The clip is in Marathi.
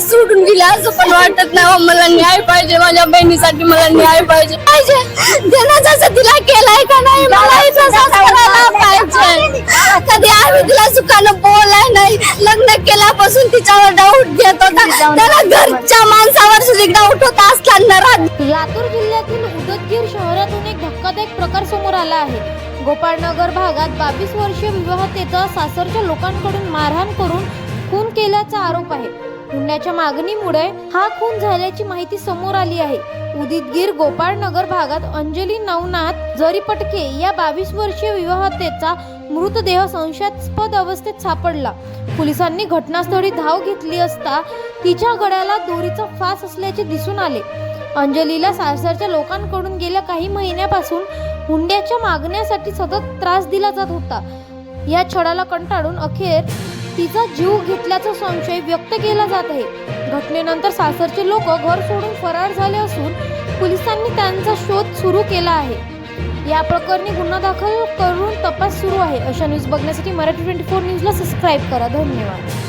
सोडून गेले असं पण वाटत नाही हो, मला न्याय पाहिजे माझ्या बहिणीसाठी मला न्याय पाहिजे. पाहिजे. त्यानं जसं तिला केलाय का नाही मला तसंच करायला पाहिजे. कधी आम्ही तिला सुखानं बोलाय नाही. लग्न केल्यापासून तिच्यावर डाऊट घेत होता. त्याला घरच्या माणसावर सुद्धा डाऊट होता असताना लातूर जिल्ह्यातील उदगीर शहरातून एक धक्कादायक प्रकार समोर आला आहे. गोपाळनगर भागात बावीस वर्षीय विवाहतेचा सासरच्या लोकांकडून मारहाण करून खून केल्याचा आरोप आहे. हुंड्याच्या मागणीमुळे हा खून झाल्याची माहिती समोर आली आहे. उदितगीर गोपाळनगर भागात अंजली नवनाथ जरीपटके या बावीस वर्षीय विवाहतेचा मृतदेह संशयास्पद अवस्थेत सापडला. पोलिसांनी घटनास्थळी धाव घेतली असता तिच्या गळ्याला दोरीचा फास असल्याचे दिसून आले. अंजलीला सासरच्या लोकांकडून गेल्या काही महिन्यापासून हुंड्याच्या मागण्यासाठी सतत त्रास दिला जात होता. या छळाला कंटाळून अखेर तिचा जीव घेतल्याचा संशय व्यक्त केला जात आहे. घटनेनंतर सासरचे लोक घर सोडून फरार झाले असून पोलिसांनी त्यांचा शोध सुरू केला आहे. या प्रकरणी गुन्हा दाखल करून तपास सुरू आहे. अशा न्यूज बघण्यासाठी मराठी ट्वेंटी फोर न्यूजला सबस्क्राईब करा. धन्यवाद.